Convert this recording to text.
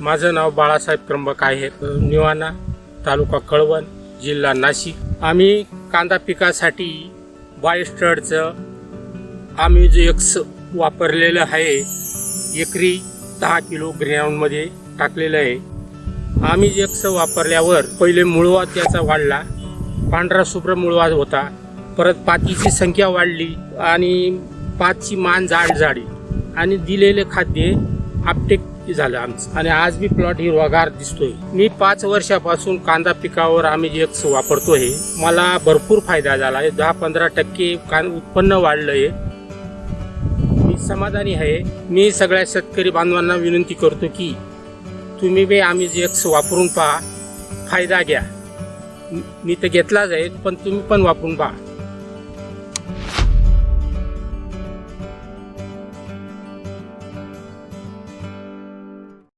माझं नाव बाळासाहेब त्र्यंबक आहे. निवाणा तालुका कळवण जिल्हा नाशिक. आम्ही कांदा पिकासाठी बायोस्टर्डचं आम्ही जे एक्स वापरलेलं आहे एकरी दहा किलो ग्राउंडमध्ये टाकलेलं आहे. आम्ही एक्स वापरल्यावर पहिले मुळवा त्याचा वाढला पांढरा शुभ्र मुळवा होता. परत पातीची संख्या वाढली आणि पाचची मान जाड झाडी आणि दिलेले खाद्य आपटेक झालं आमचं. आणि आज बी प्लॉट हिरवागार दिसतोय. मी पाच वर्षापासून कांदा पिकावर आम्ही जे एक्स वापरतोय मला भरपूर फायदा झाला आहे. दहा पंधरा टक्के उत्पन्न वाढलंय. मी समाधानी आहे. मी सगळ्या शेतकरी बांधवांना विनंती करतो की तुम्ही बी आम्ही जे एक्स वापरून पहा. फायदा घ्या. मी तर घेतलाच आहे पण तुम्ही पण वापरून पहा.